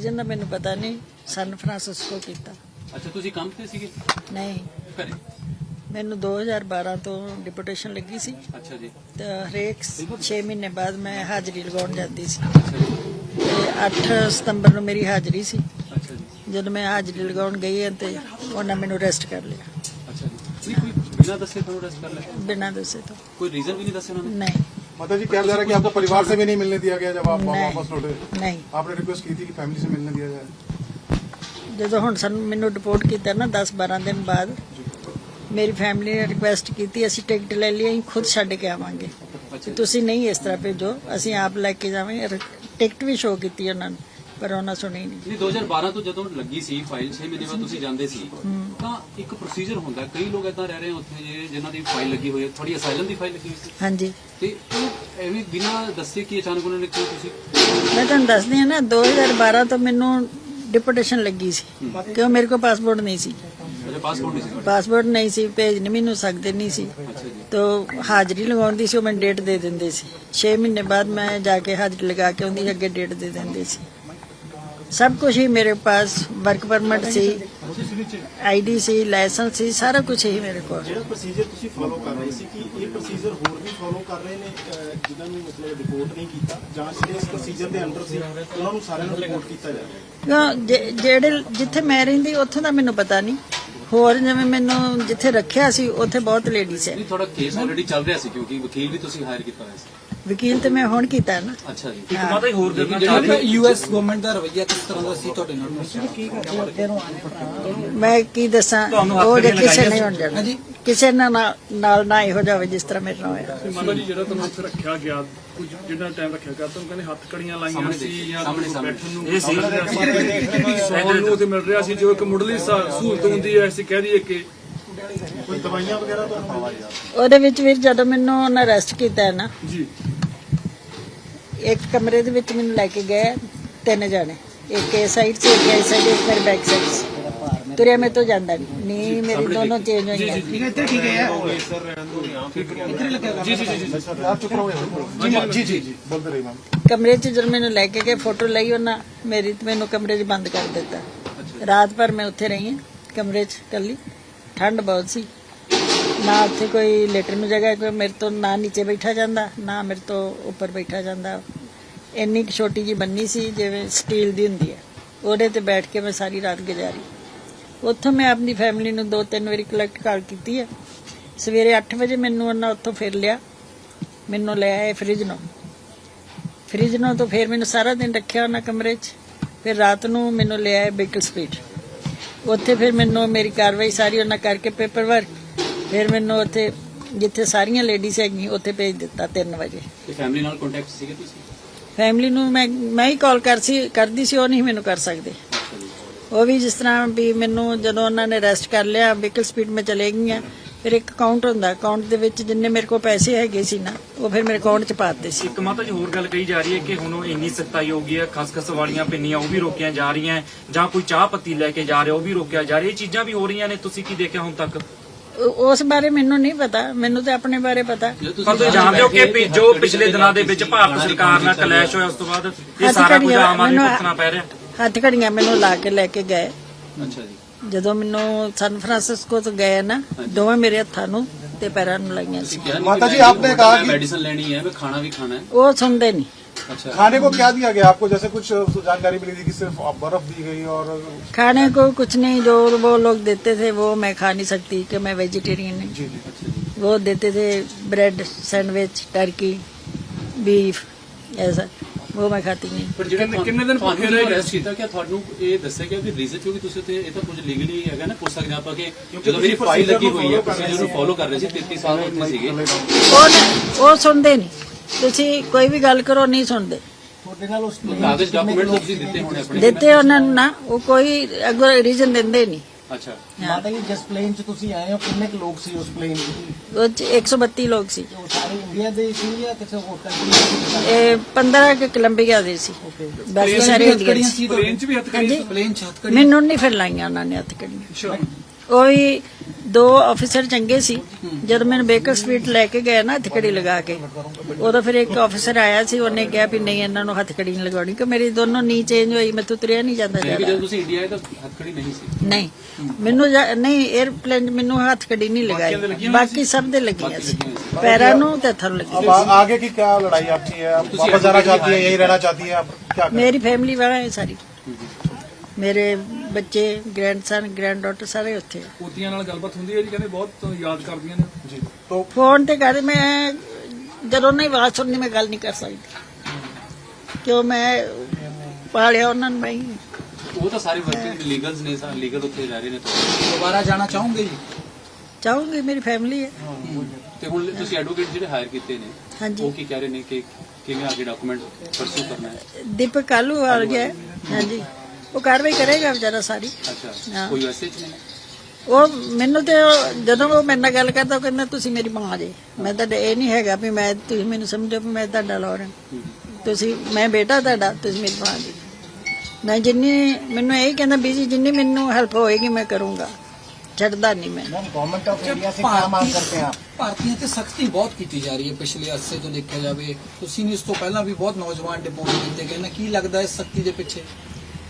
Reason ਦਾ ਮੈਨੂੰ ਪਤਾ ਨਹੀਂ ਸਨ ਫਰਾਂਸਿਸਕੋ ਕੀਤਾ। ਅੱਛਾ ਤੁਸੀਂ ਕੰਮ ਤੇ ਸੀਗੇ? ਨਹੀਂ। ਘਰੇ? ਮੈਨੂੰ 2012 ਤੋਂ ਡਿਪੂਟੇਸ਼ਨ ਲੱਗੀ ਸੀ। ਅੱਛਾ ਜੀ। ਤੇ ਹਰੇਕ 6 ਮਹੀਨੇ ਬਾਅਦ ਮੈਂ ਹਾਜ਼ਰੀ ਲਗਾਉਣ ਜਾਂਦੀ ਸੀ। ਅੱਛਾ ਜੀ। ਤੇ 8 ਸਤੰਬਰ ਨੂੰ ਮੇਰੀ ਹਾਜ਼ਰੀ ਸੀ। ਅੱਛਾ ਜੀ। ਜਦੋਂ ਮੈਂ ਹਾਜ਼ਰੀ ਲਗਾਉਣ ਗਈ ਹਾਂ ਤੇ ਉਹਨਾਂ ਮੈਨੂੰ ਅਰੈਸਟ ਕਰ ਲਿਆ। ਅੱਛਾ ਜੀ। ਕੋਈ ਬਿਨਾਂ ਦੱਸੇ ਤੁਹਾਨੂੰ ਰੈਸਟ ਕਰ ਲਿਆ? ਬਿਨਾਂ ਦੱਸੇ ਤੋਂ। ਕੋਈ ਰੀਜ਼ਨ ਵੀ ਨਹੀਂ ਦੱਸਿਆ ਉਹਨਾਂ ਨੇ? ਨਹੀਂ। माता जी कहा जा रहा है कि आपको परिवार से भी नहीं मिलने दिया गया जब आप नहीं। वापस लौटे ਨਹੀਂ आपने रिक्वेस्ट की थी कि फैमिली से मिलने दिया जाए ਜਦੋਂ ਹੁਣ ਸਾਨੂੰ ਮੈਨੂੰ ਰਿਪੋਰਟ ਕੀਤਾ ਨਾ 10 12 ਦਿਨ ਬਾਅਦ ਮੇਰੀ ਫੈਮਿਲੀ ਨੇ ਰਿਕੁਐਸਟ ਕੀਤੀ ਅਸੀਂ ਟਿਕਟ ਲੈ ਲਈ ਅਸੀਂ ਖੁਦ ਛੱਡ ਕੇ ਆਵਾਂਗੇ ਅੱਛਾ ਤੁਸੀਂ ਨਹੀਂ ਇਸ ਤਰ੍ਹਾਂ ਭੇਜੋ ਅਸੀਂ ਆਪ ਲੈ ਕੇ ਜਾਵਾਂਗੇ ਰ- ਟਿਕਟ ਵੀ ਸ਼ੋਅ ਕੀਤੀ ਉਹਨਾਂ ਨੂੰ ਪਰ ਉਹਨਾਂ ਸੁਣੀ ਨਹੀਂ। ਨਹੀਂ 2012 ਤੋਂ ਜਦੋਂ ਲੱਗੀ ਸੀ ਫਾਈਲ 6 ਮਹੀਨੇ ਬਾਅਦ ਤੁਸੀਂ ਜਾਂਦੇ ਸੀ ਤਾਂ ਇੱਕ ਪ੍ਰੋਸੀਜਰ ਹੁੰਦਾ ਕਈ ਲੋਕ ਇਦਾਂ ਰਹਿ ਰਹੇ ਉੱਥੇ ਜੇ ਜਿਨ੍ਹਾਂ ਦੀ ਫਾਈਲ ਲੱਗੀ ਹੋਈ ਹੈ ਥੋੜੀ ਅਸਾਈਲਮ ਦੀ ਫਾਈਲ ਲੱਗੀ ਹੋਈ ਸੀ। ਹਾਂਜੀ। ਤੇ ਉਹ ਐਵੇਂ ਬਿਨਾਂ ਦੱਸੇ ਕਿ ਅਚਾਨਕ ਉਹਨਾਂ ਨੇ ਕਿਉਂ ਤੁਸੀਂ ਮੈਂ ਤੁਹਾਨੂੰ ਦੱਸਦੀ ਹਾਂ ਨਾ 2012 ਤੋਂ ਮੈਨੂੰ ਡਿਪੋਟੇਸ਼ਨ ਲੱਗੀ ਸੀ ਕਿਉਂ ਮੇਰੇ ਕੋਲ ਪਾਸਪੋਰਟ ਨਹੀਂ ਸੀ। ਪਾਸਪੋਰਟ ਨਹੀਂ ਸੀ ਭੇਜ ਨਹੀਂ ਮੈਨੂੰ ਸਕਦੇ ਨਹੀਂ ਸੀ। ਤੋ ਹਾਜ਼ਰੀ ਲਗਾਉਂਦੀ ਸੀ ਉਹ ਮੈਨੂੰ ਡੇਟ ਦੇ ਦਿੰਦੇ ਸੀ। 6 ਮਹੀਨੇ ਬਾਅਦ ਮੈਂ ਜਾ ਕੇ ਹਾਜ਼ਰੀ ਲਗਾ ਕੇ ਉਹਦੀ ਅੱਗੇ ਡੇਟ ਦੇ ਦਿੰਦੇ ਸੀ। ਸਭ ਕੁਝ ਹੀ ਮੇਰੇ ਪਾਸ ਵਰਕ ਪਰਮਿਟ ਸੀ ਆਈਡੀ ਸੀ ਲਾਇਸੈਂਸ ਸੀ ਸਾਰਾ ਕੁਝ ਹੀ ਮੇਰੇ ਕੋਲ। ਜਿਹੜਾ ਪ੍ਰੋਸੀਜਰ ਤੁਸੀਂ ਫੋਲੋ ਕਰ ਰਹੇ ਸੀ ਕਿ ਇਹ ਪ੍ਰੋਸੀਜਰ ਹੋਰ ਵੀ ਫੋਲੋ ਕਰ ਰਹੇ ਨੇ ਅਹ, ਜਿਨ੍ਹਾਂ ਨੂੰ ਮਤਲਬ ਰਿਪੋਰਟ ਨਹੀਂ ਕੀਤਾ ਜਾਂ ਜਿਹੜੇ ਇਸ ਪ੍ਰੋਸੀਜਰ ਦੇ ਅੰਡਰ ਸੀ ਉਹਨਾਂ ਨੂੰ ਸਾਰਿਆਂ ਨੂੰ ਰਿਪੋਰਟ ਕੀਤਾ ਜਾ ਰਿਹਾ। ਕਿਉਂ ਜੇ- ਜਿਹੜੇ ਜਿੱਥੇ ਮੈਂ ਰਹਿੰਦੀ ਉੱਥੋਂ ਦਾ ਮੈਨੂੰ ਪਤਾ ਨਹੀਂ। ਹੋਰ ਜਿਵੇਂ ਮੈਨੂੰ ਜਿੱਥੇ ਰੱਖਿਆ ਸੀ ਉੱਥੇ ਬਹੁਤ ਲੇਡੀਜ਼ ਹੈ। ਨਹੀਂ ਤੁਹਾਡਾ ਕੇਸ ਆਲਰੇਡੀ ਚੱਲ ਰਿਹਾ ਸੀ ਕਿਉਂਕਿ ਵਕੀਲ ਵੀ ਤੁਸੀਂ ਹਾਇਰ ਕੀਤਾ ਹੋਇਆ ਸੀ। ਵਕੀਲ ਤੇ ਮੈਂ ਹੁਣ ਕੀਤਾ ਨਾ। ਅੱਛਾ ਜੀ। ਹਾਂ। ਮਾਤਾ ਹੋਰ ਯੂਐਸ ਗਵਰਨਮੈਂਟ ਦਾ ਰਵੱਈਆ ਕਿਸ ਤਰ੍ਹਾਂ ਦਾ ਸੀ ਤੁਹਾਡੇ ਨਾਲ? ਮੈਂ ਕੀ ਦੱਸਾਂ? ਉਹ ਜੇ ਕਿਸੇ ਨਹੀਂ ਹੋਣ ਜਾਣਾ। ਕਿਸੇ ਨਾਲ ਨਾ- ਨਾਲ ਨਾ ਇਹੋ ਜਾਵੇ ਜਿਸ ਤਰ੍ਹਾਂ ਮੇਰੇ ਨਾਲ ਹੋਇਆ। ਮਾਤਾ ਜੀ ਜਿਹੜਾ ਤੁਹਾਨੂੰ ਉੱਥੇ ਰੱਖਿਆ ਗਿਆ ਕੁਝ ਜਿਹੜਾ ਟਾਈਮ ਰੱਖਿਆ ਗਿਆ ਤੁਹਾਨੂੰ ਕਹਿੰਦੇ ਹੱਥ ਕੜੀਆਂ ਲਾਈਆਂ ਸੀ ਜਾਂ। ਬੈਠਣ ਨੂੰ ਇਹ ਸੀ। ਸੌਣ ਨੂੰ ਤੇ ਮਿਲ ਰਿਹਾ ਸੀ ਜੋ ਇੱਕ ਮੁੱਢਲੀ ਸਹੂਲਤ ਹੁੰਦੀ ਹੈ ਅਸੀਂ ਕਹਿ ਦਈਏ ਕਿ ਕੋਈ ਦਵਾਈਆਂ ਵਗੈਰਾ ਤੁਹਾਨੂੰ? ਉਹਦੇ ਵਿੱਚ ਵੀ ਜਦੋਂ ਮੈਨੂੰ ਉਹਨਾਂ ਅਰੈਸਟ ਕੀਤਾ ਹੈ ਨਾ ਜੀ। ਇੱਕ ਕਮਰੇ ਦੇ ਵਿੱਚ ਮੈਨੂੰ ਲੈ ਕੇ ਗਏ ਤਿੰਨ ਜਣੇ ਇੱਕ ਇਸ ਸਾਈਡ ਸੀ ਇੱਕ ਇਸ ਸਾਈਡ ਇੱਕ ਮੇਰੇ ਬੈਕ ਸਾਈਡ ਸੀ ਤੁਰਿਆ ਮੇਰੇ ਤੋਂ ਜਾਂਦਾ ਨਹੀਂ ਨੀ ਮੇਰੀ ਦੋਨੋਂ ਚੇਂਜ ਹੋਈਆਂ ਜੀ ਜੀ ਜੀ ਜੀ आप चुप रहो जी जी जी बोलते रहिए मैम ਕਮਰੇ 'ਚ ਜਦੋਂ ਮੈਨੂੰ ਲੈ ਕੇ ਗਏ ਫੋਟੋ ਲਈ ਉਹਨਾਂ ਮੇਰੀ ਤੇ ਮੈਨੂੰ ਕਮਰੇ 'ਚ ਬੰਦ ਕਰ ਦਿੱਤਾ ਰਾਤ ਭਰ ਮੈਂ ਉੱਥੇ ਰਹੀ ਹਾਂ ਕਮਰੇ 'ਚ ਇਕੱਲੀ ਠੰਡ ਬਹੁਤ ਸੀ ਨਾ ਉੱਥੇ ਕੋਈ ਲੇਟਰ ਨੂੰ ਜਗ੍ਹਾ ਕੋਈ ਮੇਰੇ ਤੋਂ ਨਾ ਨੀਚੇ ਬੈਠਾ ਜਾਂਦਾ, ਨਾ ਮੇਰੇ ਤੋਂ ਉੱਪਰ ਬੈਠਾ ਜਾਂਦਾ। ਇੰਨੀ ਕੁ ਛੋਟੀ ਜੀ ਬੰਨੀ ਸੀ, ਜਿਵੇਂ ਸਟੀਲ ਦੀ ਹੁੰਦੀ ਹੈ। ਉਹਦੇ ਤੇ ਬੈਠ ਕੇ ਮੈਂ ਸਾਰੀ ਰਾਤ ਗੁਜ਼ਾਰੀ। ਉੱਥੋਂ ਮੈਂ ਆਪਣੀ ਫੈਮਿਲੀ ਨੂੰ ਦੋ ਤਿੰਨ ਵਾਰੀ ਕਲੈਕਟ ਕਾਲ ਕੀਤੀ ਹੈ। ਸਵੇਰੇ 8 ਵਜੇ ਮੈਨੂੰ ਉਹਨਾਂ ਉੱਥੋਂ ਫਿਰ ਲਿਆ। ਮੈਨੂੰ ਲੈ ਆਏ ਫ੍ਰਿਜ ਨੂੰ। ਫ੍ਰਿਜ ਨੂੰ ਤੋਂ ਫਿਰ ਮੈਨੂੰ ਸਾਰਾ ਦਿਨ ਰੱਖਿਆ ਉਹਨਾਂ ਕਮਰੇ 'ਚ। ਫਿਰ ਰਾਤ ਨੂੰ ਮੈਨੂੰ ਲੈ ਆਏ ਬੇਕਲ ਸਪੀਡ ਉੱਥੇ ਫਿਰ ਮੈਨੂੰ ਮੇਰੀ ਕਾਰਵਾਈ ਸਾਰੀ ਉਹਨਾਂ ਕਰਕੇ ਪੇਪਰ ਵਰਕ ਫਿਰ ਮੈਨੂੰ ਉੱਥੇ ਜਿੱਥੇ ਸਾਰੀਆਂ ਲੇਡੀਜ਼ ਹੈਗੀਆਂ ਉੱਥੇ ਭੇਜ ਦਿੱਤਾ 3 ਵਜੇ। ਤੇ ਫੈਮਿਲੀ ਨਾਲ ਕੰਟੈਕਟ ਸੀਗੇ ਤੁਸੀਂ? ਫੈਮਿਲੀ ਨੂੰ ਮੈਂ ਮੈਂ ਹੀ ਕਾਲ ਕਰ ਸੀ ਕਰਦੀ ਸੀ ਉਹ ਨਹੀਂ ਮੈਨੂੰ ਕਰ ਸਕਦੇ। ਉਹ ਵੀ ਜਿਸ ਤਰ੍ਹਾਂ ਵੀ ਮੈਨੂੰ ਜਦੋਂ ਉਹਨਾਂ ਨੇ ਅਰੈਸਟ ਕਰ ਲਿਆ ਵਹੀਕਲ ਸਪੀਡ ਮੈਂ ਚਲੇ ਗਈਆਂ ਫਿਰ ਇੱਕ ਅਕਾਊਂਟ ਹੁੰਦਾ ਅਕਾਊਂਟ ਦੇ ਵਿੱਚ ਜਿੰਨੇ ਮੇਰੇ ਕੋਲ ਪੈਸੇ ਹੈਗੇ ਸੀ ਨਾ ਉਹ ਫਿਰ ਮੇਰੇ ਅਕਾਊਂਟ 'ਚ ਪਾ ਦਿੱਤੇ ਸੀ। ਇੱਕ ਮਾਤਾ ਜੀ ਹੋਰ ਗੱਲ ਕਹੀ ਜਾ ਰਹੀ ਹੈ ਕਿ ਹੁਣ ਉਹ ਇੰਨੀ ਸਖਤਾਈ ਹੋ ਗਈ ਹੈ ਖਸਖਸ ਵਾਲੀਆਂ ਪਿੰਨੀਆਂ ਉਹ ਵੀ ਰੋਕੀਆਂ ਜਾ ਰਹੀਆਂ ਜਾਂ ਕੋਈ ਚਾਹ ਪੱਤੀ ਲੈ ਕੇ ਜਾ ਰਿਹਾ ਉਹ ਵੀ ਰੋਕਿਆ ਜਾ ਰਿਹਾ ਇਹ ਚੀਜ਼ਾਂ ਵੀ ਹੋ ਰਹੀਆਂ ਨੇ ਤੁਸੀਂ ਕੀ ਦੇਖਿਆ ਹੁਣ ਤੱਕ? ਉਸ ਬਾਰੇ ਮੈਨੂੰ ਨਹੀਂ ਪਤਾ ਮੈਨੂੰ ਤਾਂ ਆਪਣੇ ਬਾਰੇ ਪਤਾ। ਪਰ ਤੁਸੀਂ ਜਾਣਦੇ ਹੋ ਕਿ ਜੋ ਪਿਛਲੇ ਦਿਨਾਂ ਦੇ ਵਿੱਚ ਭਾਰਤ ਸਰਕਾਰ ਨਾਲ ਕਲੈਸ਼ ਹੋਇਆ ਉਸ ਤੋਂ ਬਾਅਦ ਇਹ ਸਾਰਾ ਕੁਝ ਆਮ ਆਦਮੀ ਨੂੰ ਪੈ ਰਿਹਾ? ਹੱਥ ਘੜੀਆਂ ਮੈਨੂੰ ਲਾ ਕੇ ਲੈ ਕੇ ਗਏ। ਅੱਛਾ ਜਦੋਂ ਮੈਨੂੰ ਸਨ ਫਰਾਂਸਿਸਕੋ ਤੋਂ ਗਏ ਨਾ ਦੋਵੇਂ ਮੇਰੇ ਹੱਥਾਂ ਨੂੰ ਤੇ ਪੈਰਾਂ ਨੂੰ ਲਾਈਆਂ ਸੀ। ਮਾਤਾ ਜੀ ਆਪਨੇ ਕਹਾ ਕਿ ਮੈਡੀਸਨ ਲੈਣੀ ਹੈ ਮੈਂ ਖਾਣਾ ਵੀ ਖਾਣਾ ਹੈ। ਉਹ ਸੁਣਦੇ ਨਹੀਂ। अच्छा खाने को क्या दिया गया आपको जैसे कुछ जानकारी मिली थी कि सिर्फ बर्फ दी गई और खाने को कुछ नहीं जो वो लोग देते थे वो मैं खा नहीं सकती कि मैं वेजिटेरियन हूँ जी जी वो देते थे ब्रेड सैंडविच टर्की बीफ ऐसा वो मैं खाती नहीं ਪਰ ਜਿਹੜਾ ਕਿੰਨੇ- ਕਿੰਨੇ ਦਿਨ ਭੁੱਖੇ ਰਹੇ? ਅਰੈਸਟ ਕੀਤਾ ਕਿ ਤੁਹਾਨੂੰ ਇਹ ਦੱਸਿਆ ਗਿਆ ਕਿ ਰੀਜ਼ਨ ਕਿਉਂਕਿ ਤੁਸੀਂ ਤੇ ਇਹ ਤਾਂ ਕੁਝ ਲੀਗਲੀ ਹੈਗਾ ਨਾ ਪੁੱਛ ਸਕਦੇ ਆਪਾਂ ਕਿ ਜਦੋਂ ਮੇਰੀ ਫਾਈਲ ਲੱਗੀ ਹੋਈ ਹੈ ਤੁਸੀਂ ਜਿਹਨੂੰ ਫੋਲੋ ਕਰ ਰਹੇ ਸੀ 33 ਸਾਲ ਉੱਥੇ ਸੀਗੇ ਉਹ ਨ- ਉਹ ਸੁਣਦੇ ਨਹੀਂ ਤੁਸੀਂ ਕੋਈ ਵੀ ਗੱਲ ਕਰੋ ਨਹੀਂ ਸੁਣਦੇ। ਕਾਗਜ਼ ਡਾਕੂਮੈਂਟ ਤੁਸੀਂ ਦਿੱਤੇ ਹੋਣੇ ਆਪਣੇ ਦਿੱਤੇ ਉਹਨਾਂ ਨੂੰ ਨਾ ਉਹ ਕੋਈ ਅੱਗੋਂ ਰੀਜ਼ਨ ਦਿੰਦੇ ਨਹੀਂ। ਅੱਛਾ। ਮਾਤਾ ਜੀ ਜਿਸ ਪਲੇਨ 'ਚ ਤੁਸੀਂ ਆਏ ਹੋ ਕਿੰਨੇ ਕੁ ਲੋਕ ਸੀ ਉਸ ਪਲੇਨ 'ਚ? ਉਹ 'ਚ 132 ਲੋਕ ਸੀ। ਉਹ ਸਾਰੇ ਇੰਡੀਆ ਦੇ ਸੀ ਜਾਂ ਕਿਸੇ ਹੋਰ ਕੰਟਰੀ ਦੇ ਇਹ 15 ਕੇ ਕੋਲੰਬੀਆ ਦੇ ਸੀ। ਬਾਕੀ ਸਾਰੇ ਇੰਡੀਅਨ ਸੀ। ਪਲੇਨ 'ਚ ਵੀ ਹੱਥ ਹਾਂਜੀ ਪਲੇਨ ਛੱਤ ਮੈਨੂੰ ਨਹੀਂ ਫਿਰ ਲਾਈਆਂ ਉਹਨਾਂ ਨੇ ਹੱਥ ਕੜੀਆਂ ਉਹ ਵੀ ਦੋ ਅਫਸਰ ਚੰਗੇ ਸੀ। ਜਦ ਮੈਨੂੰ ਬੇਕਰ ਸਟਰੀਟ ਲੈ ਕੇ ਗਏ ਨਾ ਹੱਥਕੜੀ ਲਗਾ ਕੇ ਉਦੋਂ ਫਿਰ ਇੱਕ ਅਫਸਰ ਆਇਆ ਸੀ ਉਹਨੇ ਕਿਹਾ ਵੀ ਨਹੀਂ ਇਹਨਾਂ ਨੂੰ ਹੱਥਕੜੀ ਨਹੀਂ ਲਗਾਉਣੀ ਕਿ ਮੇਰੀ ਦੋਨੋਂ ਨੀ ਚੇਂਜ ਹੋਈ ਮੈਂ ਤੁਰਿਆ ਨਹੀਂ ਜਾਂਦਾ ਜਦੋਂ ਤੁਸੀਂ ਇੰਡੀਆ ਆਏ ਤਾਂ ਹੱਥਕੜੀ ਨਹੀਂ ਸੀ। ਨਹੀਂ ਮੈਨੂੰ ਨਹੀਂ 에ਅਰਪਲੇਨ ਮੈਨੂੰ ਹੱਥਕੜੀ ਨਹੀਂ ਲਗਾਈ। ਬਾਕੀ ਸਭ ਦੇ ਲੱਗੀਆਂ ਸੀ। ਪੈਰਾਂ ਨੂੰ ਤੇ ਹੱਥਾਂ ਨੂੰ ਲੱਗੀ अब आ- आगे की क्या लड़ाई आपकी है आप वापस जाना चाहती है यही रहना चाहती है आप क्या करें? मेरी फैमिली वाला है सारी मेरे ਬੱਚੇ ਗ੍ਰੈਂਡਸਨ ਗ੍ਰੈਂਡਡਾਟਰ ਸਾਰੇ ਉੱਥੇ ਆ। ਪੋਤੀਆਂ ਨਾਲ ਗੱਲਬਾਤ ਹੁੰਦੀ ਹੈ ਜੀ ਕਹਿੰਦੇ ਬਹੁਤ ਯਾਦ ਕਰਦੀਆਂ ਨੇ। जी तो ਫੋਨ ਤੇ ਕਰ ਮੈਂ ਜਦੋਂ ਨਹੀਂ ਆਵਾਜ਼ ਸੁਣਨੀ ਮੈਂ ਗੱਲ ਨਹੀਂ ਕਰ ਸਕਦੀ। ਕਿਉਂ ਮੈਂ ਪਾਲਿਆ ਉਹਨਾਂ ਨੂੰ ਮੈਂ ਹੀ। ਉਹ ਤਾਂ ਸਾਰੇ ਵਰਕਿੰਗ ਲੀਗਲਸ ਨੇ ਸਾਰੇ ਲੀਗਲ ਉੱਥੇ ਰਹਿ ਰਹੇ ਨੇ ਤਾਂ। ਦੁਬਾਰਾ ਜਾਣਾ ਚਾਹੋਗੇ ਜੀ? ਚਾਹੂੰਗੀ ਮੇਰੀ ਫੈਮਿਲੀ ਹੈ। ਤੇ ਹੁਣ ਤੁਸੀਂ ਐਡਵੋਕੇਟ ਜਿਹੜੇ ਹਾਇਰ ਕੀਤੇ ਨੇ ਹਾਂਜੀ। ਉਹ ਕੀ ਕਹਿ ਰਹੇ ਨੇ ਕਿ ਕਿਵੇਂ ਅੱਗੇ ਡਾਕੂਮੈਂਟ ਪਰਸੂ ਕਰਨਾ ਹੈ? ਦੀਪਕ ਕਾਲੂ ਆ ਗਿਆ। ਹੈ। ਹਾਂਜੀ। ਉਹ ਕਾਰਵਾਈ ਕਰੇਗਾ ਵਿਚਾਰਾ ਸਾਰੀ ਅੱਛਾ ਹਾਂ। ਕੋਈ ਵੈਸੇ ਚ ਨਹੀਂ ਉਹ ਮੈਨੂੰ ਤੇ ਉਹ- ਜਦੋਂ ਉਹ ਮੇਰੇ ਨਾਲ ਗੱਲ ਕਰਦਾ ਉਹ ਕਹਿੰਦਾ ਤੁਸੀਂ ਮੇਰੀ ਮਾਂ ਜੇ ਮੈਂ ਤਾਂ ਇਹ ਨਹੀਂ ਹੈਗਾ ਵੀ ਮੈਂ ਤੁਸੀਂ ਮੈਨੂੰ ਸਮਝੋ ਵੀ ਮੈਂ ਤੁਹਾਡਾ ਲੋਰ ਹਾਂ ਤੁਸੀਂ ਮੈਂ ਬੇਟਾ ਤੁਹਾਡਾ ਤੁਸੀਂ ਮੇਰੀ ਮਾਂ ਜੀ ਮੈਂ ਜਿੰਨੀ ਮੈਨੂੰ ਇਹ ਕਹਿੰਦਾ ਬੀਜੀ ਜਿੰਨੀ ਮੈਨੂੰ ਹੈਲਪ ਹੋਏਗੀ ਮੈਂ ਕਰੂੰਗਾ ਛੱਡਦਾ ਨਹੀਂ ਮੈਂ गवर्नमेंट ऑफ इंडिया से क्या ਭਾਰਤੀ- मांग करते हैं आप ਭਾਰਤੀਆਂ ਤੇ ਸਖਤੀ ਬਹੁਤ ਕੀਤੀ ਜਾ ਰਹੀ ਹੈ ਪਿਛਲੇ ਅਰਸੇ ਤੋਂ ਦੇਖਿਆ ਜਾਵੇ ਤੁਸੀਂ ਨੇ ਇਸ ਤੋਂ ਪਹਿਲਾਂ ਵੀ ਬਹੁਤ ਨੌਜਵਾਨ ਡਿਪੋਰਟ ਕੀਤੇ ਗਏ ਨੇ ਕੀ ਲੱਗਦਾ ਇਸ ਸਖਤੀ ਦੇ ਪਿੱਛੇ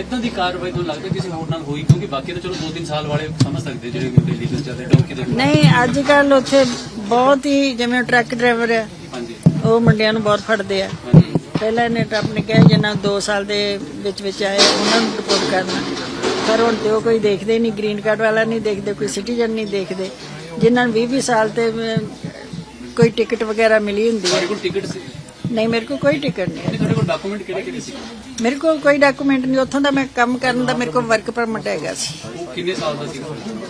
ਇਦਾਂ ਦੀ ਕਾਰਵਾਈ ਤੁਹਾਨੂੰ ਲੱਗਦਾ ਕਿਸੇ ਹੋਰ ਨਾਲ ਹੋਈ? ਕਿਉਂਕਿ ਬਾਕੀ ਤਾਂ ਚਲੋ 2-3 ਸਾਲ ਵਾਲੇ ਸਮਝ ਸਕਦੇ ਜਿਹੜੇ ਲੀਗਲ ਚੱਲਦੇ ਡੌਂਕੀ ਦੇ ਨਹੀਂ ਅੱਜ ਕੱਲ ਉੱਥੇ ਬਹੁਤ ਹੀ ਜਿਵੇਂ ਟਰੱਕ ਡਰਾਈਵਰ ਆ ਉਹ ਮੁੰਡਿਆਂ ਨੂੰ ਬਹੁਤ ਫੜਦੇ ਆ। ਪਹਿਲਾਂ ਇਹਨੇ ਟਰੰਪ ਨੇ ਕਿਹਾ ਜਿਹਨਾਂ 2 ਸਾਲ ਦੇ ਵਿੱਚ ਵਿੱਚ ਆਏ ਉਹਨਾਂ ਨੂੰ ਰਿਪੋਰਟ ਕਰਨਾ। ਪਰ ਹੁਣ ਤੇ ਉਹ ਕੋਈ ਦੇਖਦੇ ਨਹੀਂ ਗ੍ਰੀਨ ਕਾਰਡ ਵਾਲਾ ਨਹੀਂ ਦੇਖਦੇ ਕੋਈ ਸਿਟੀਜ਼ਨ ਨਹੀਂ ਦੇਖਦੇ। ਜਿਨ੍ਹਾਂ ਨੂੰ 20 20 ਸਾਲ ਤੇ ਕੋਈ ਟਿਕਟ ਵਗੈਰਾ ਮਿਲੀ ਹੁੰਦੀ ਹੈ ਤੁਹਾਡੇ ਕੋਲ ਟਿਕਟ ਸੀ? ਨਹੀਂ ਮੇਰੇ ਕੋਲ ਕੋਈ ਟਿਕਟ ਨਹੀਂ ਤੁਹਾਡੇ ਕੋਲ ਡਾਕੂਮੈਂਟ ਕਿਹੜੇ ਕਿਹੜੇ ਸੀ? ਮੇਰੇ ਕੋਲ ਕੋਈ ਡਾਕੂਮੈਂਟ ਨਹੀਂ ਉੱਥੋਂ ਦਾ ਮੈਂ ਕੰਮ ਕਰਨ ਦਾ ਮੇਰੇ ਕੋਲ ਵਰਕ ਪਰਮਿਟ ਹੈਗਾ ਸੀ। ਉਹ ਕਿੰਨੇ ਸਾਲ ਦਾ ਸੀਗਾ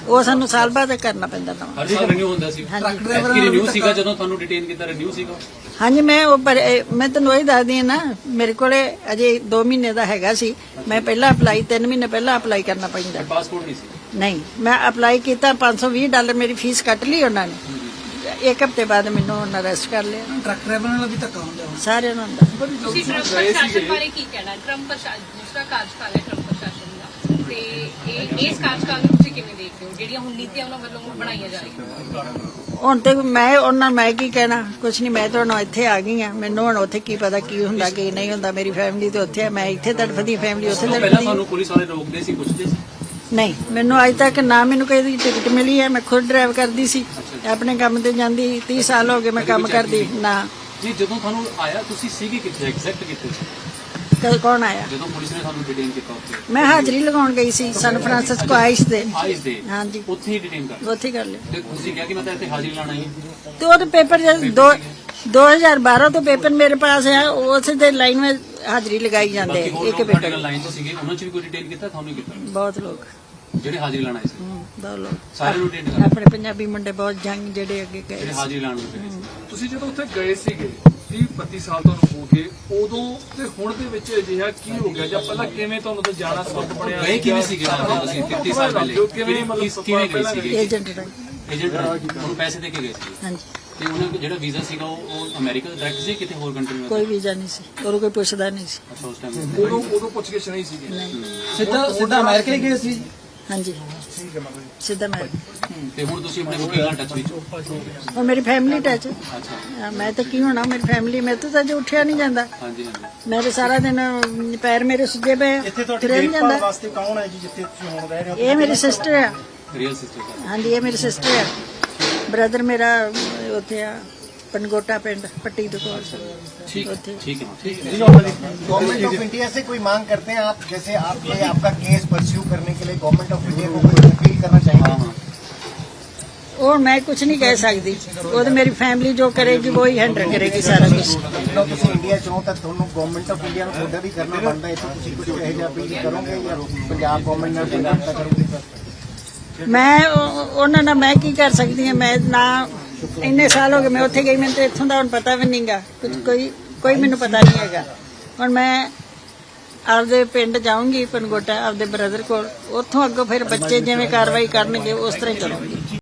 ਉਹ ਸਾਨੂੰ ਸਾਲ ਬਾਅਦ ਕਰਨਾ ਪੈਂਦਾ ਨਾ ਹਰ ਸਾਲ ਰਿਨਿਊ ਹੁੰਦਾ ਸੀ। ਹਾਂਜੀ। ਐਤਕੀ ਰਿਨਿਊ ਸੀਗਾ ਜਦੋਂ ਤੁਹਾਨੂੰ ਡਿਟੇਨ ਕੀਤਾ ਰਿਨਿਊ ਸੀਗਾ? ਹਾਂਜੀ ਮੈਂ ਉਹ ਪਰ ਇਹ- ਮੈਂ ਤੁਹਾਨੂੰ ਉਹੀ ਦੱਸਦੀ ਹਾਂ ਨਾ ਮੇਰੇ ਕੋਲੇ ਅਜੇ 2 ਮਹੀਨੇ ਦਾ ਹੈਗਾ ਸੀ। ਮੈਂ ਪਹਿਲਾਂ ਅਪਲਾਈ 3 ਮਹੀਨੇ ਪਹਿਲਾਂ ਅਪਲਾਈ ਕਰਨਾ ਪੈਂਦਾ। ਪਾਸਪੋਰਟ ਨਹੀਂ ਸੀ? ਨਹੀਂ ਮੈਂ ਅਪਲਾਈ ਕੀਤਾ 520 ਡਾਲਰ ਮੇਰੀ ਫੀਸ ਕੱਟ ਲਈ ਉਹਨਾਂ ਨੇ। ਇੱਕ ਹਫ਼ਤੇ ਬਾਅਦ ਮੈਨੂੰ ਉਹਨਾਂ ਅਰੈਸਟ ਕਰ ਲਿਆ। ਟਰੱਕ ਡਰਾਈਵਰ ਨਾਲ ਵੀ ਧੱਕਾ ਹੁੰਦਾ ਹੁਣ। ਸਾਰਿਆਂ ਨੂੰ ਹੁੰਦਾ। ਤੁਸੀਂ ਟਰੰਪ ਪ੍ਰਸ਼ਾਸਨ ਬਾਰੇ ਕੀ ਕਹਿਣਾ? ਟਰੰਪ ਪ੍ਰਸ਼ਾਸਨ ਦੂਸਰਾ ਕਾਰਜਕਾਲ ਹੈ ਟਰੰਪ ਪ੍ਰਸ਼ਾਸਨ ਦਾ। ਤੇ ਇਹ ਇਸ ਕਾਰਜਕਾਲ ਨੂੰ ਤੁਸੀਂ ਕਿਵੇਂ ਦੇਖਦੇ ਹੋ? ਜਿਹੜੀਆਂ ਹੁਣ ਨੀਤੀਆਂ ਉਹਨਾਂ ਵੱਲੋਂ ਬਣਾਈਆਂ ਜਾ ਰਹੀਆਂ। ਹੁਣ ਤੇ ਮੈਂ ਉਹਨਾਂ ਨੂੰ ਮੈਂ ਕੀ ਕਹਿਣਾ? ਕੁਛ ਨਹੀਂ ਮੈਂ ਤਾਂ ਹੁਣ ਇੱਥੇ ਆ ਗਈ ਆ ਮੈਨੂੰ ਹੁਣ ਉੱਥੇ ਕੀ ਪਤਾ ਕੀ ਹੁੰਦਾ ਕੀ ਨਹੀਂ ਹੁੰਦਾ। ਮੇਰੀ ਫੈਮਿਲੀ ਤੇ ਉੱਥੇ ਆ। ਮੈਂ ਇੱਥੇ ਤੜਫਦੀ ਫੈਮਿਲੀ ਉੱਥੇ ਪਹਿਲਾਂ ਤੜਫਦੀ। ਤੁਹਾਨੂੰ ਪੁਲਿਸ ਵਾਲੇ ਰੋਕਦੇ ਸੀ ਪੁੱਛਦੇ ਸੀ? ਨਹੀਂ ਮੈਨੂੰ ਅੱਜ ਤੱਕ ਨਾ ਮੈਨੂੰ ਕੋਈ ਟਿਕਟ ਮਿਲੀ ਹੈ। ਮੈਂ ਖੁਦ ਡਰਾਈਵ ਕਰਦੀ ਸੀ। ਆਪਣੇ ਕੰਮ ਤੇ ਜਾਂਦੀ 30 ਸਾਲ ਹੋ ਗਏ ਮੈਂ ਕੰਮ ਕਰਦੀ ਨਾ। ਜੀ ਜਦੋਂ ਤੁਹਾਨੂੰ ਆਇਆ ਤੁਸੀਂ ਸੀਗੇ ਕਿੱਥੇ? ਐਗਜ਼ੈਕਟ ਕਿੱਥੇ ਕਦ ਕੌਣ ਆਇਆ? ਜਦੋਂ ਪੁਲਿਸ ਨੇ ਤੁਹਾਨੂੰ ਡਿਟੇਨ ਕੀਤਾ ਉੱਥੇ? ਮੈਂ ਹਾਜ਼ਰੀ ਲਗਾਉਣ ਗਈ ਸੀ ਸਨ ਫਰਾਂਸਿਸਕੋ ਆਇਸ ਦੇ। ਆਈਸ ਦੇ। ਹਾਂਜੀ। ਉੱਥੇ ਹੀ ਡਿਟੇਨ ਕਰ ਉੱਥੇ ਕਰ ਲਿਆ। ਤੇ ਤੁਸੀਂ ਕਿਹਾ ਕਿ ਮੈਂ ਤਾਂ ਇੱਥੇ ਹਾਜ਼ਰੀ ਲਾਣਾ ਹੀ। ਤੇ ਉਹ ਤਾਂ ਪੇਪਰ ਜਦ ਦੋ 2012 ਤੋਂ ਪੇਪਰ ਮੇਰੇ ਪਾਸ ਹੈ ਉਸੇ ਦੇ ਲਾਈਨ ਵਿੱਚ ਹਾਜ਼ਰੀ ਲਗਾਈ ਜਾਂਦੇ ਇੱਕ ਪੇਪਰ। ਲਾਈਨ 'ਚ ਸੀਗੇ ਉਹਨਾਂ 'ਚ ਵੀ ਕੋਈ ਡਿਟੇਨ ਕੀਤਾ ਤੁਹਾਨੂੰ ਕੀਤਾ। ਬਹੁਤ ਲੋਕ। ਜਿਹੜੇ ਹਾਜ਼ਰੀ ਲਾਣ ਆਏ ਸੀ? ਬਹੁਤ ਲੋਕ। ਸਾਰਿਆਂ ਨੂੰ ਡਿਟੇਨ ਕਰ ਆਪਣੇ ਪੰਜਾਬੀ ਮੁੰਡੇ ਬਹੁਤ ਜੰਗ ਜਿਹੜੇ ਅੱਗੇ ਗਏ ਜਿਹੜੇ ਹਾਜ਼ਰੀ ਲਾਣ ਲੱਗੇ ਸੀ? ਤੁਸੀਂ ਜਦੋਂ ਉੱਥੇ ਗਏ ਸੀਗੇ 30 32 ਸਾਲ ਤੁਹਾਨੂੰ ਹੋ ਗਏ ਉਦੋਂ ਤੇ ਹੁਣ ਦੇ ਵਿੱਚ ਅਜਿਹਾ ਕੀ ਹੋ ਗਿਆ? ਜਾਂ ਪਹਿਲਾਂ ਕਿਵੇਂ ਤੁਹਾਨੂੰ ਤਾਂ ਜਾਣਾ ਸਬਕ ਬਣਿਆ ਗਏ ਕਿਵੇਂ ਸੀਗੇ ਤੁਸੀਂ? 33 ਸਾਲ ਪਹਿਲੇ। ਕਿਵੇਂ ਮਤਲਬ ਕਿਸ- ਕਿਵੇਂ ਗਏ ਸੀਗੇ? ਏਜੰਟ ਦਾ। ਏਜੰਟ ਉਹਨੂੰ ਪੈਸੇ ਦੇ ਕੇ ਗਏ ਸੀ। ਹਾਂਜੀ। ਤੇ ਉਹਨਾਂ ਜਿਹੜਾ ਵੀਜ਼ਾ ਸੀਗਾ ਉਹ ਉਹ ਅਮਰੀਕਾ ਦਾ ਡਾਇਰੈਕਟ ਸੀ ਕਿਤੇ ਹੋਰ ਕੰਟਰੀ ਵਿੱਚ? ਕੋਈ ਵੀਜ਼ਾ ਨਹੀਂ ਸੀ। ਉਹ ਕੋਈ ਪੁੱਛਦਾ ਨਹੀਂ ਸੀ। ਅੱਛਾ ਉਸ ਟਾਈਮ ਉਦੋਂ ਉਦੋਂ ਪੁੱਛ ਕੇ ਨਹੀਂ ਸੀਗੇ। ਸਿੱਧਾ ਸਿੱਧਾ ਅਮਰੀਕਾ ਹੀ ਗਏ ਸੀ। ਹਾਂਜੀ। ਸਿੱਧਾ ਮੈਂ ਤੇ ਹੁਣ ਤੁਸੀਂ ਆਪਣੇ ਵਕੀਲ ਨਾਲ ਟੱਚ ਵਿੱਚ ਹੋ? ਉਹ ਮੇਰੀ ਫੈਮਿਲੀ ਟੱਚ ਅੱਛਾ। ਮੈਂ ਤਾਂ ਕੀ ਹੋਣਾ ਮੇਰੀ ਫੈਮਿਲੀ ਮੇਰੇ ਤੋਂ ਤਾਂ ਜੇ ਉੱਠਿਆ ਨਹੀਂ ਜਾਂਦਾ। ਹਾਂਜੀ ਹਾਂਜੀ। ਮੈਂ ਤਾਂ ਸਾਰਾ ਦਿਨ ਅਮ, ਪੈਰ ਮੇਰੇ ਸੁੱਜੇ ਪਏ ਆ, ਇੱਥੇ ਤੁਹਾਡੀ ਤੁਰਿਆ ਨਹੀਂ ਦੇਖਭਾਲ ਜਾਂਦਾ। ਵਾਸਤੇ ਕੌਣ ਹੈ ਜੀ ਜਿੱਥੇ ਤੁਸੀਂ ਹੁਣ ਰਹਿ ਰਹੇ ਹੋ? ਇਹ ਮੇਰੀ ਸਿਸਟਰ ਆ। ਰੀਅਲ ਸਿਸਟਰ ਹਾਂਜੀ ਇਹ ਮੇਰੀ ਸਿਸਟਰ ਆ। ਬ੍ਰਦਰ ਮੇਰਾ ਅਮ, ਉੱਥੇ ਆ। ਪਨਗੋਟਾ ਪਿੰਡ ਪੱਟੀ ਦੇ ਕੋਲ ਠੀਕ ਹੈ ਉੱਥੇ ਠੀਕ ਹੈ ਠੀਕ ਹੈ गवर्नमेंट ऑफ इंडिया से कोई मांग करते हैं आप जैसे आप ये आपका केस परस्यू करने के लिए गवर्नमेंट ऑफ इंडिया को कोई अपील करना चाहेंगे ਉਹ ਮੈਂ ਕੁਝ ਨਹੀਂ ਕਹਿ ਸਕਦੀ ਉਹ ਤਾਂ ਮੇਰੀ ਫੈਮਿਲੀ ਜੋ ਕਰੇਗੀ ਉਹ ਹੀ ਹੈਂਡਲ ਕਰੇਗੀ ਸਾਰਾ ਕੁਝ ਜਦੋਂ ਤੁਸੀਂ ਇੰਡੀਆ ਚੋਂ ਤਾਂ ਤੁਹਾਨੂੰ ਗਵਰਨਮੈਂਟ ਆਫ ਇੰਡੀਆ ਨੂੰ ਤੁਹਾਡਾ ਵੀ ਕਰਨਾ ਬਣਦਾ ਹੈ ਤਾਂ ਤੁਸੀਂ ਕੁਝ ਇਹੋ ਜਿਹਾ ਅਪੀਲ ਕਰੋਗੇ ਜਾਂ ਪੰਜਾਬ ਗਵਰਨਮੈਂਟ ਨਾਲ ਕੋਈ ਰਾਬਤਾ ਕਰੋਗੇ ਮੈਂ ਉਹ- ਉਹਨਾਂ ਨਾਲ ਮੈਂ ਕੀ ਕਰ ਸਕਦੀ ਹਾਂ ਮੈਂ ਨਾ ਇੰਨੇ ਸਾਲ ਹੋ ਗਏ ਮੈਂ ਉੱਥੇ ਗਈ, ਮੈਨੂੰ ਤੇ ਇੱਥੋਂ ਦਾ ਹੁਣ ਪਤਾ ਵੀ ਨਹੀਂਗਾ ਕੁਝ ਕੋਈ ਕੋਈ ਮੈਨੂੰ ਪਤਾ ਨਹੀਂ ਹੈਗਾ। ਹੁਣ ਮੈਂ ਆਪਦੇ ਪਿੰਡ ਜਾਊਂਗੀ, ਪਨਗੋਟਾ, ਆਪਦੇ ਬ੍ਰਦਰ ਕੋਲ। ਉੱਥੋਂ ਅੱਗੋਂ ਫਿਰ ਬੱਚੇ ਜਿਵੇਂ ਕਾਰਵਾਈ ਕਰਨਗੇ, ਉਸ ਤਰ੍ਹਾਂ ਹੀ ਕਰੂੰਗੀ।